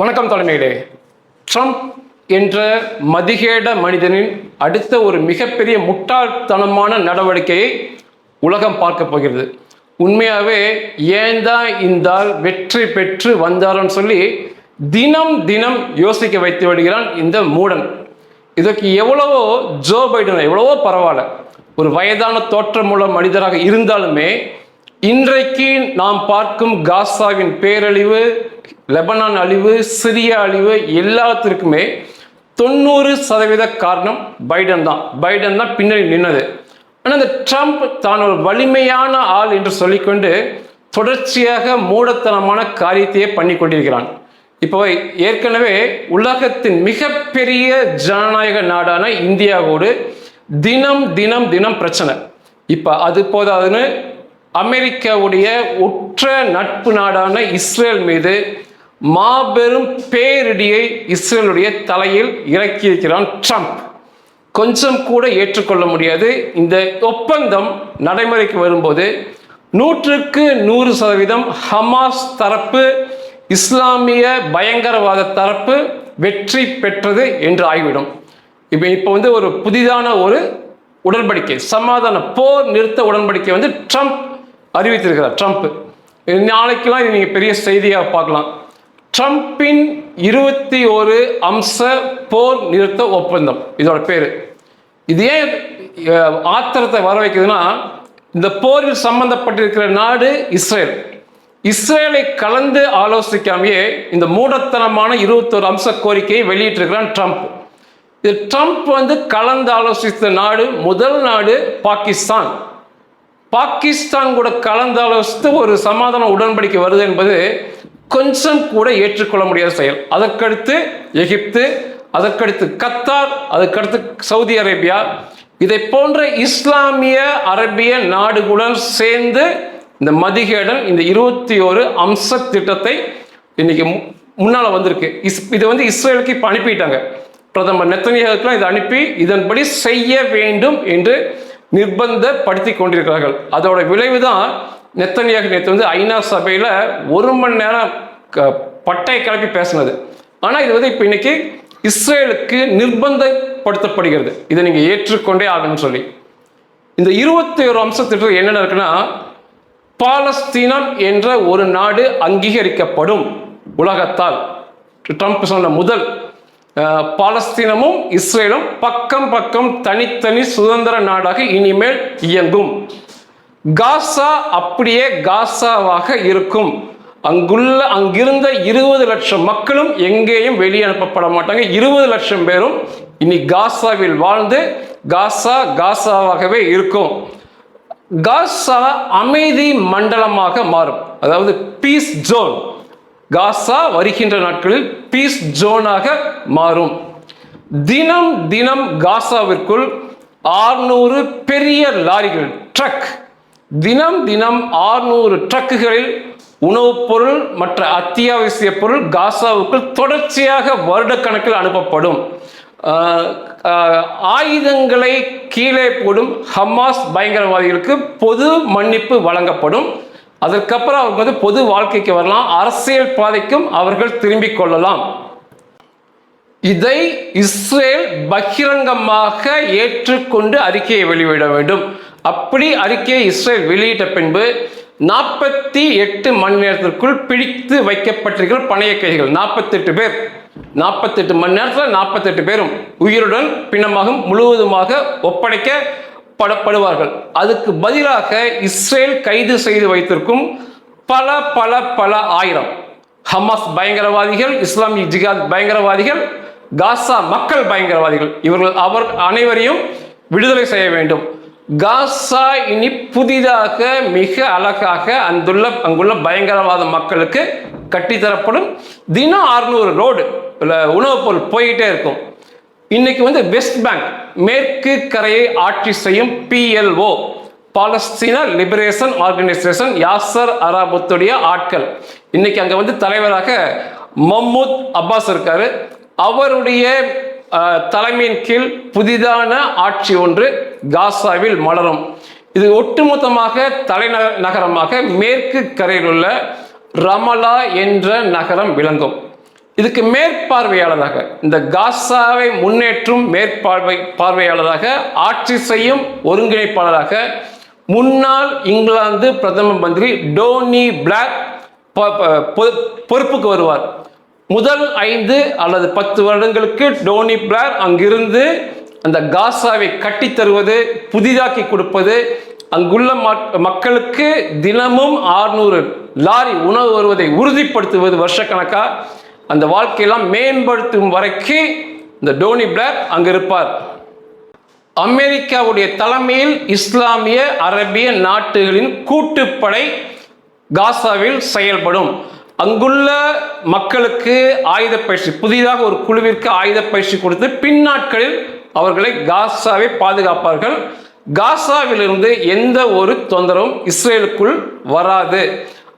வணக்கம் தலைமையிலே. ட்ரம்ப் என்ற மதிகேட மனிதனின் அடுத்த ஒரு மிகப்பெரிய முட்டாள்தனமான நடவடிக்கையை உலகம் பார்க்க போகிறது. உண்மையாகவே ஏன் தான் இந்த ஆள் வெற்றி பெற்று வந்தாரோன்னு சொல்லி தினம் தினம் யோசிக்க வைத்து விடுகிறான் இந்த மூடன். இதற்கு எவ்வளவோ ஜோ பைடன் எவ்வளவோ பரவாயில்ல. ஒரு வயதான தோற்றமுள்ள மனிதராக இருந்தாலுமே இன்றைக்கு நாம் பார்க்கும் காசாவின் பேரழிவு லெபனான் அழிவு சிரியா அழிவு எல்லாத்திற்குமே தொண்ணூறு சதவீத காரணம் பைடன் தான். பைடன் தான் பின்னாடி நின்னது. ஆனால் இந்த ட்ரம்ப் தான் ஒரு வலிமையான ஆள் என்று சொல்லிக்கொண்டு தொடர்ச்சியாக மூடத்தனமான காரியத்தையே பண்ணி கொண்டிருக்கிறான். இப்போ ஏற்கனவே உலகத்தின் மிகப்பெரிய ஜனநாயக நாடான இந்தியாவோடு தினம் தினம் தினம் பிரச்சனை. இப்போ அது போதாதுன்னு அமெரிக்காவுடைய உற்ற நட்பு நாடான இஸ்ரேல் மீது மாபெரும் பேரிடியை இஸ்ரேலுடைய தலையில் இறக்கியிருக்கிறான் ட்ரம்ப். கொஞ்சம் கூட ஏற்றுக்கொள்ள முடியாது. இந்த ஒப்பந்தம் நடைமுறைக்கு வரும்போது நூற்றுக்கு நூறு சதவீதம் ஹமாஸ் தரப்பு இஸ்லாமிய பயங்கரவாத தரப்பு வெற்றி பெற்றது என்று ஆகிவிடும். இப்போ இப்போ வந்து ஒரு புதிதான ஒரு உடன்படிக்கை சமாதான போர் நிறுத்த உடன்படிக்கை வந்து ட்ரம்ப் அறிவித்திருக்கிறார் ட்ரம்ப் நாளைக்கெல்லாம் இது நீங்கள் பெரிய செய்தியாக பார்க்கலாம். ட்ரம்ப்பின் இருபத்தி ஒரு அம்ச போர் நிறுத்த ஒப்பந்தம். இதோட பேர். இது ஏன் ஆத்திரத்தை வர வைக்குதுன்னா இந்த போரில் சம்பந்தப்பட்டிருக்கிற நாடு இஸ்ரேல். இஸ்ரேலை கலந்து ஆலோசிக்காமையே இந்த மூடத்தனமான இருபத்தொரு அம்ச கோரிக்கையை வெளியிட்டிருக்கிறான் ட்ரம்ப் இது ட்ரம்ப் வந்து கலந்து ஆலோசித்த நாடு முதல் நாடு பாகிஸ்தான். பாகிஸ்தான் கூட கலந்து ஆலோசித்து ஒரு சமாதான உடன்படிக்கை வருது என்பது கொஞ்சம் கூட ஏற்றுக்கொள்ள முடியாத செயல். அதற்கடுத்து எகிப்து அதற்கடுத்து கத்தார் அதற்கடுத்து சவுதி அரேபியா. இதை போன்ற இஸ்லாமிய அரபிய நாடுகளுடன் சேர்ந்து இந்த மதிகேடன் இந்த இருபத்தி ஒரு அம்ச திட்டத்தை இன்னைக்கு மு- வந்திருக்கு. இஸ் இது வந்து இஸ்ரேலுக்கு இப்போ அனுப்பிட்டாங்க. பிரதமர் நெத்தனியாவுக்குலாம் இதை அனுப்பி இதன்படி செய்ய வேண்டும் என்று நிர்பந்தப்படுத்தி கொண்டிருக்கிறார்கள். அதோட விளைவு தான் நெத்தனியாக நேற்று வந்து ஐநா சபையில் ஒரு மணி நேரம் க- பட்டை கிளப்பி பேசினது. ஆனால் இது வந்து இப்போ இன்னைக்கு இஸ்ரேலுக்கு நிர்பந்தப்படுத்தப்படுகிறது. இதை நீங்கள் ஏற்றுக்கொண்டே ஆகணும்னு சொல்லி. இந்த இருபத்தி ஒரு அம்சத்திற்கு என்னென்ன இருக்குன்னா பாலஸ்தீனம் என்ற ஒரு நாடு அங்கீகரிக்கப்படும் உலகத்தால். ட்ரம்ப் சொன்ன முதல் பாலஸ்தீனமும் இஸ்ரேலும் பக்கம் பக்கம் தனித்தனி சுதந்திர நாடாக இனிமேல் இயங்கும். காசா அப்படியே காசாவாக இருக்கும். அங்குள்ள அங்கிருந்த இருபது லட்சம் மக்களும் எங்கேயும் வெளியே அனுப்பப்பட மாட்டாங்க. இருபது லட்சம் பேரும் இனி காசாவில் வாழ்ந்து காசா காசாவாகவே இருக்கும். காசா அமைதி மண்டலமாக மாறும். அதாவது பீஸ் ஜோன் காசா வருகின்ற நாட்களில் பீஸ் ஜோனாக மாறும். தினம் தினம் காசாவிற்குள் ஆறுநூறு பெரிய லாரிகள் ட்ரக். தினம் தினம் ஆறுநூறு ட்ரக்குகளில் உணவுப் பொருள் மற்ற அத்தியாவசிய பொருள் காசாவுக்குள் தொடர்ச்சியாக வருடக்கணக்கில் அனுப்பப்படும். ஆயுதங்களை கீழே போடும் ஹமாஸ் பயங்கரவாதிகளுக்கு பொது மன்னிப்பு வழங்கப்படும். அதற்கப்புறம் அவங்க வந்து பொது வாழ்க்கைக்கு வரலாம். அரசியல் பாதைக்கும் அவர்கள் திரும்பிக் கொள்ளலாம். இதை இஸ்ரேல் பகிரங்கமாக ஏற்றுக்கொண்டு அறிக்கையை வெளியிட வேண்டும். அப்படி அறிக்கையை இஸ்ரேல் வெளியிட்ட பின்பு நாற்பத்தி எட்டு மணி நேரத்திற்குள் பிடித்து வைக்கப்பட்டிருக்கிற பணைய கைதிகள் நாற்பத்தெட்டு பேர். நாற்பத்தெட்டு மணி நேரத்தில் நாற்பத்தெட்டு பேரும் உயிருடன் பிணமாகும் முழுவதுமாக ஒப்படைக்க படப்படுவார்கள். அதுக்கு பதிலாக இஸ்ரேல் கைது செய்து வைத்திருக்கும் பல பல பல ஆயிரம். ஹமாஸ் பயங்கரவாதிகள் இஸ்லாமிய ஜிகாத் பயங்கரவாதிகள் காசா மக்கள் பயங்கரவாதிகள். இவர்கள் அவர் அனைவரையும் விடுதலை செய்ய வேண்டும். காசா இனி புதிதாக மிக அழகாக அந்துள்ள அங்குள்ள பயங்கரவாத மக்களுக்கு கட்டித்தரப்படும். தினம் அறுநூறு ரோடு உணவுப் பொருள் போயிட்டே இருக்கும். இன்னைக்கு வந்து வெஸ்ட் பேங்க் மேற்கு கரையை ஆட்சி செய்யும் PLO Palestine liberation organisation Yasser அராபத்துடைய ஆட்கள். இன்னைக்கு அங்க வந்து தலைவராக மம்மூத் அப்பாஸ் இருக்காரு. அவருடைய தலைமையின் கீழ் புதிதான ஆட்சி ஒன்று காசாவில் மலரும். இது ஒட்டுமொத்தமாக தலைநகர நகரமாக மேற்கு கரையில் உள்ள ரமலா என்ற நகரம் விளங்கும். இதுக்கு மேற்பார்வையாளராக இந்த காசாவை முன்னேற்றும் மேற்பார்வை பார்வையாளராக ஆட்சி செய்யும் ஒருங்கிணைப்பாளராக முன்னாள் இங்கிலாந்து பிரதம மந்திரி டோனி பிளாக் ப- பொ- பொறுப்புக்கு வருவார். முதல் ஐந்து அல்லது பத்து வருடங்களுக்கு டோனி பிளாக் அங்கிருந்து அந்த காசாவை கட்டி தருவது புதிதாக்கி கொடுப்பது அங்குள்ள மக்- மக்களுக்கு தினமும் 600 லாரி உணவு வருவதை உறுதிப்படுத்துவது வருஷக்கணக்காக அந்த வாழ்க்கையெல்லாம் மேம்படுத்தும் வரைக்கும் இந்த டோனி பிளேர் அங்கே இருப்பார். அமெரிக்காவுடைய தலைமையில் இஸ்லாமிய அரபிய நாட்டுகளின் கூட்டுப்படை காசாவில் செயல்படும். அங்குள்ள மக்களுக்கு ஆயுத பயிற்சி புதிதாக ஒரு குழுவிற்கு ஆயுத பயிற்சி கொடுத்து பின்னாட்களில் அவர்களை காசாவை பாதுகாப்பார்கள். காசாவிலிருந்து எந்த ஒரு தொந்தரவும் இஸ்ரேலுக்குள் வராது.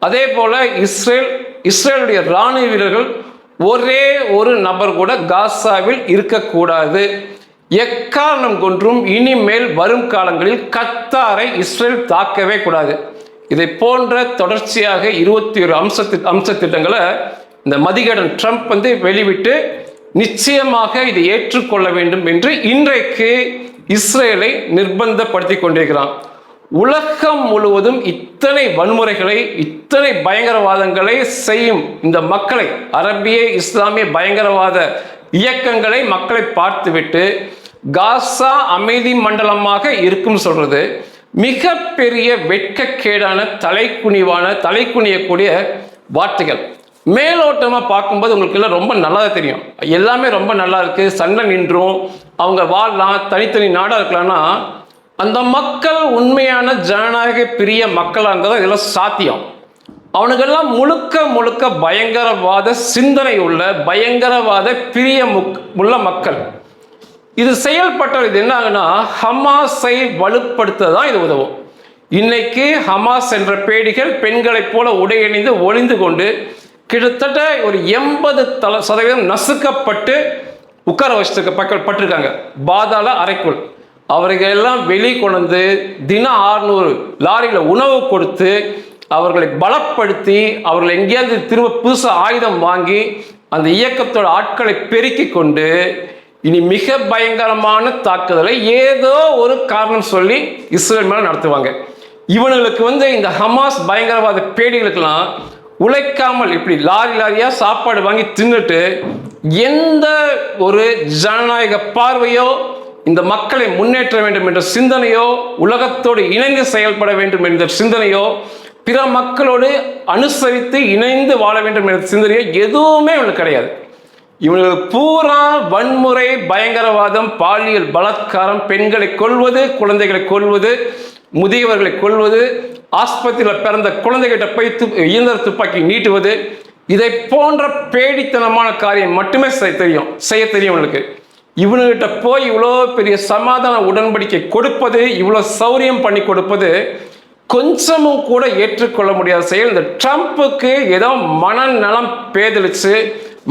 அதே போல இஸ்ரேல் இஸ்ரேலுடைய இராணுவ வீரர்கள் ஒரே ஒரு நபர் கூட காசாவில் இருக்கக்கூடாது. எக்காரணம் கொன்றும் இனிமேல் வரும் காலங்களில் கத்தாரை இஸ்ரேல் தாக்கவே கூடாது. இதை போன்ற தொடர்ச்சியாக இருபத்தி ஒரு அம்ச அம்ச திட்டங்களை இந்த மதிகடன் ட்ரம்ப் வந்து வெளிவிட்டு நிச்சயமாக இதை ஏற்றுக்கொள்ள வேண்டும் என்று இன்றைக்கு இஸ்ரேலை நிர்பந்தப்படுத்தி கொண்டிருக்கிறான். உலகம் முழுவதும் இத்தனை வன்முறைகளை இத்தனை பயங்கரவாதங்களை செய்யும் இந்த மக்களை அரபிய இஸ்லாமிய பயங்கரவாத இயக்கங்களை மக்களை பார்த்துவிட்டு காசா அமைதி மண்டலமாக இருக்கும் சொல்றது மிகப்பெரிய வெட்கக்கேடான தலைக்குனிவான தலைக்குனியக்கூடிய வார்த்தைகள். மேலோட்டமாக பார்க்கும்போது உங்களுக்கு எல்லாம் ரொம்ப நல்லா தெரியும். எல்லாமே ரொம்ப நல்லா இருக்கு சண்டை நின்றும் அவங்க வாழலாம் தனித்தனி நாடாக இருக்கலாம்னா அந்த மக்கள் உண்மையான ஜனநாயக பிரிய மக்களாக இதெல்லாம் சாத்தியம். அவனுக்கெல்லாம் முழுக்க முழுக்க பயங்கரவாத சிந்தனை உள்ள பயங்கரவாத பிரிய முக் உள்ள மக்கள். இது செயல்பட்டது இது என்ன ஹமாஸை வலுப்படுத்த தான் இது உதவும். இன்னைக்கு ஹமாஸ் என்ற பேடிகள் பெண்களைப் போல உடையணிந்து ஒளிந்து கொண்டு கிட்டத்தட்ட ஒரு எண்பது தல சதவீதம் நசுக்கப்பட்டு உட்கார வச்சுருக்க பக்க பட்டிருக்காங்க. பாதாள அறைக்குள். அவர்கள் எல்லாம் வெளி கொண்டு தினம் ஆறுநூறு லாரியில் உணவு கொடுத்து அவர்களை பலப்படுத்தி அவர்களை எங்கேயாவது திரும்ப புதுசாக ஆயுதம் வாங்கி அந்த இயக்கத்தோட ஆட்களை பெருக்கி கொண்டு இனி மிக பயங்கரமான தாக்குதலை ஏதோ ஒரு காரணம் சொல்லி இஸ்ரேல் மேலே நடத்துவாங்க. இவனுங்களுக்கு வந்து இந்த ஹமாஸ் பயங்கரவாத பேடிகளுக்கெல்லாம் உழைக்காமல் இப்படி லாரி லாரியாக சாப்பாடு வாங்கி தின்னுட்டு எந்த ஒரு ஜனநாயக பார்வையோ இந்த மக்களை முன்னேற்ற வேண்டும் என்ற சிந்தனையோ உலகத்தோடு இணைந்து செயல்பட வேண்டும் என்ற சிந்தனையோ பிற மக்களோடு அனுசரித்து இணைந்து வாழ வேண்டும் என்ற சிந்தனையோ எதுவுமே இவங்களுக்கு கிடையாது. இவங்களுக்கு பூரா வன்முறை பயங்கரவாதம் பாலியல் பலாத்காரம் பெண்களை கொல்வது குழந்தைகளை கொல்வது முதியவர்களை கொல்வது ஆஸ்பத்திரியில் பிறந்த குழந்தைகிட்ட போய் து இயந்திர துப்பாக்கி நீட்டுவது இதை போன்ற பேடித்தனமான காரியம் மட்டுமே செய்ய தெரியும் செய்ய தெரியும் இவனுக்கு இவனுகிட்ட போய் இவ்வளோ பெரிய சமாதான உடன்படிக்கை கொடுப்பது இவ்வளோ சௌரியம் பண்ணி கொடுப்பது கொஞ்சமும் கூட ஏற்றுக்கொள்ள முடியாத செயல். இந்த ட்ரம்ப்புக்கு ஏதோ மனநலம் பேதலிச்சு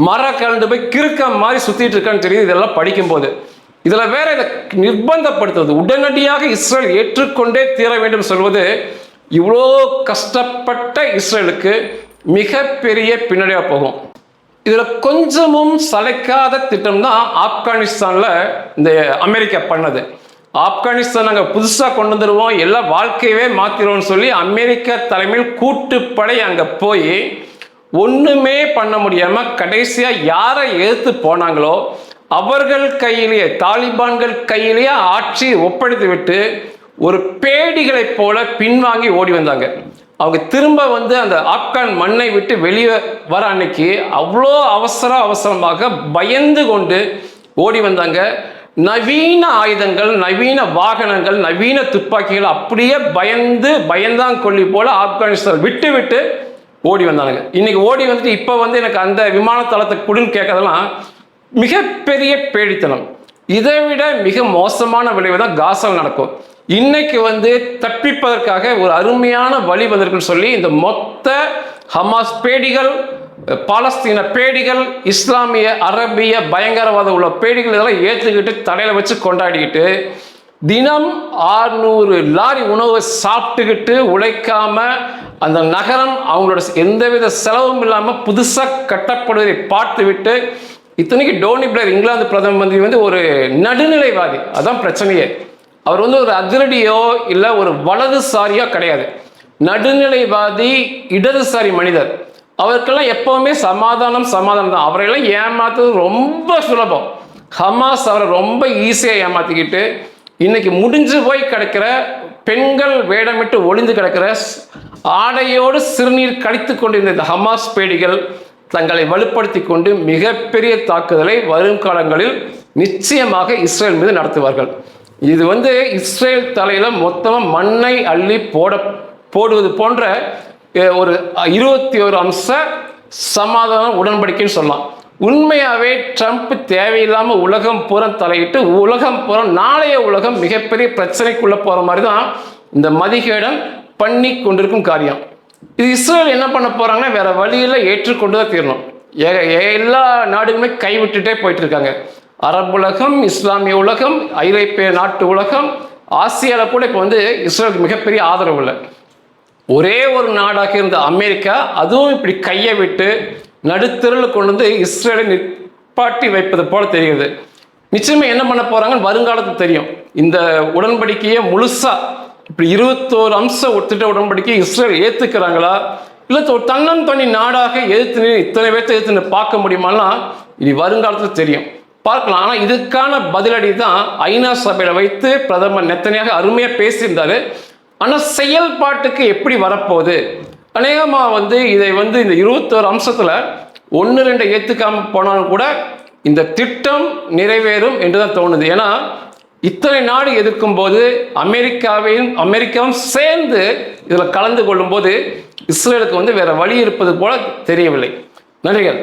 மர கலந்து போய் கிறுக்க மாதிரி சுத்திட்டு இருக்கான்னு தெரியுது இதெல்லாம் படிக்கும்போது. இதில் வேற இதை நிர்பந்தப்படுத்துவது உடனடியாக இஸ்ரேல் ஏற்றுக்கொண்டே தீர வேண்டும் சொல்வது இவ்வளோ கஷ்டப்பட்ட இஸ்ரேலுக்கு மிகப்பெரிய பின்னடையாக போகும். இதில் கொஞ்சமும் சளைக்காத திட்டம் தான் ஆப்கானிஸ்தானில் இந்த அமெரிக்கா பண்ணது. ஆப்கானிஸ்தான் நாங்கள் புதுசாக கொண்டு வந்துடுவோம் எல்லா வாழ்க்கையவே மாத்திடுவோம்னு சொல்லி அமெரிக்கா தலைமையில் கூட்டுப்படை அங்கே போய் ஒன்றுமே பண்ண முடியாமல் கடைசியாக யாரை எதிர்த்து போனாங்களோ அவர்கள் கையிலேயே தாலிபான்கள் கையிலேயே ஆட்சி ஒப்படைத்து விட்டு ஒரு பேடிகளைப் போல பின்வாங்கி ஓடி வந்தாங்க. அவங்க திரும்ப வந்து அந்த ஆப்கான் மண்ணை விட்டு வெளியே வர அன்னைக்கு அவ்வளோ அவசர அவசரமாக பயந்து கொண்டு ஓடி வந்தாங்க. நவீன ஆயுதங்கள் நவீன வாகனங்கள் நவீன துப்பாக்கிகள் அப்படியே பயந்து பயந்தாங்கொல்லி போல ஆப்கானிஸ்தான் விட்டு விட்டு ஓடி வந்தானுங்க. இன்னைக்கு ஓடி வந்துட்டு இப்போ வந்து எனக்கு அந்த விமான தளத்தை குடுன்னு கேட்கறதெல்லாம் மிகப்பெரிய பேடித்தனம் இதை விட மிக மோசமான விளைவு தான் காசாவில் நடக்கும். இன்னைக்கு வந்து தப்பிப்பதற்காக ஒரு அருமையான வழி வந்திருக்குன்னு சொல்லி இந்த மொத்த ஹமாஸ் பேடிகள் பாலஸ்தீன பேடிகள் இஸ்லாமிய அரபிய பயங்கரவாத உள்ள பேடிகள் இதெல்லாம் ஏற்றுக்கிட்டு தலையில் வச்சு கொண்டாடிக்கிட்டு தினம் ஆறுநூறு லாரி உணவை சாப்பிட்டுக்கிட்டு உழைக்காம அந்த நகரம் அவங்களோட எந்தவித செலவும் இல்லாமல் புதுசாக கட்டப்படுவதை பார்த்துவிட்டு இத்தனைக்கு டோனி பிளேர் இங்கிலாந்து பிரதம மந்திரி வந்து ஒரு நடுநிலைவாதி. அதான் பிரச்சனையே. அவர் வந்து ஒரு அதிரடியோ இல்லை ஒரு வலதுசாரியோ கிடையாது. நடுநிலைவாதி இடதுசாரி மனிதர். அவருக்கெல்லாம் எப்பவுமே சமாதானம் சமாதானம் தான். அவரையெல்லாம் ஏமாத்துறது ரொம்ப சுலபம். ஹமாஸ் அவரை ரொம்ப ஈஸியாக ஏமாற்றிக்கிட்டு இன்னைக்கு முடிஞ்சு போய் கிடக்கிற பெண்கள் வேடமிட்டு ஒளிந்து கிடக்கிற ஆடையோடு சிறுநீர் கழித்து கொண்டிருந்த இந்த ஹமாஸ் பேடிகள் தங்களை வலுப்படுத்தி கொண்டு மிகப்பெரிய தாக்குதலை வரும் காலங்களில் நிச்சயமாக இஸ்ரேல் மீது நடத்துவார்கள். இது வந்து இஸ்ரேல் தலையில் மொத்தமாக மண்ணை அள்ளி போட போடுவது போன்ற ஒரு இருபத்தி ஒரு அம்ச சமாதான உடன்படிக்கைன்னு சொல்லலாம். உண்மையாகவே ட்ரம்ப் தேவையில்லாமல் உலகம் புறம் தலையிட்டு உலகம் புறம் நாளைய உலகம் மிகப்பெரிய பிரச்சனைக்குள்ளே போகிற மாதிரி தான் இந்த மதிகேடன் பண்ணி கொண்டிருக்கும் காரியம். இது இஸ்ரேல் என்ன பண்ண போகிறாங்கன்னா வேறு வழியில் ஏற்றுக்கொண்டு தான் தீரணும் எல்லா நாடுகளுமே கைவிட்டுட்டே போயிட்டு இருக்காங்க. அரபு உலகம் இஸ்லாமிய உலகம் ஐரோப்பிய நாட்டு உலகம் ஆசியாவில் கூட இப்போ வந்து இஸ்ரேலுக்கு மிகப்பெரிய ஆதரவு இல்லை. ஒரே ஒரு நாடாக இருந்த அமெரிக்கா அதுவும் இப்படி கையை விட்டு நடுத்தருள் கொண்டு வந்து இஸ்ரேலை நிற்பாட்டி வைப்பது போல தெரிகிறது. நிச்சயமாக என்ன பண்ண போகிறாங்கன்னு வருங்காலத்துக்கு தெரியும். இந்த உடன்படிக்கையை முழுசாக இப்படி இருபத்தோரு அம்ச திட்ட உடன்படிக்கையை இஸ்ரேல் ஏற்றுக்கிறாங்களா இல்லை ஒரு தன்னன் தனி நாடாக எதிர்த்து இத்தனை பேர்த்த எதிர்த்து பார்க்க முடியுமான்னா இனி வருங்காலத்தில் தெரியும். பார்க்கலாம். ஆனால் இதுக்கான பதிலடி தான் ஐநா சபையில் வைத்து பிரதமர் நெத்தனையாக அருமையாக பேசியிருந்தார். ஆனால் செயல்பாட்டுக்கு எப்படி வரப்போகுது? அநேகமாக வந்து இதை வந்து இந்த இருபத்தோரு அம்சத்தில் ஒன்று ரெண்டு ஏற்றுக்காமல் போனாலும் கூட இந்த திட்டம் நிறைவேறும் என்று தான் தோணுது. ஏன்னா இத்தனை நாடு எதிர்க்கும் போது அமெரிக்காவையும் அமெரிக்காவும் சேர்ந்து இதில் கலந்து கொள்ளும்போது இஸ்ரேலுக்கு வந்து வேற வழி இருப்பது போல தெரியவில்லை. நன்றிகள்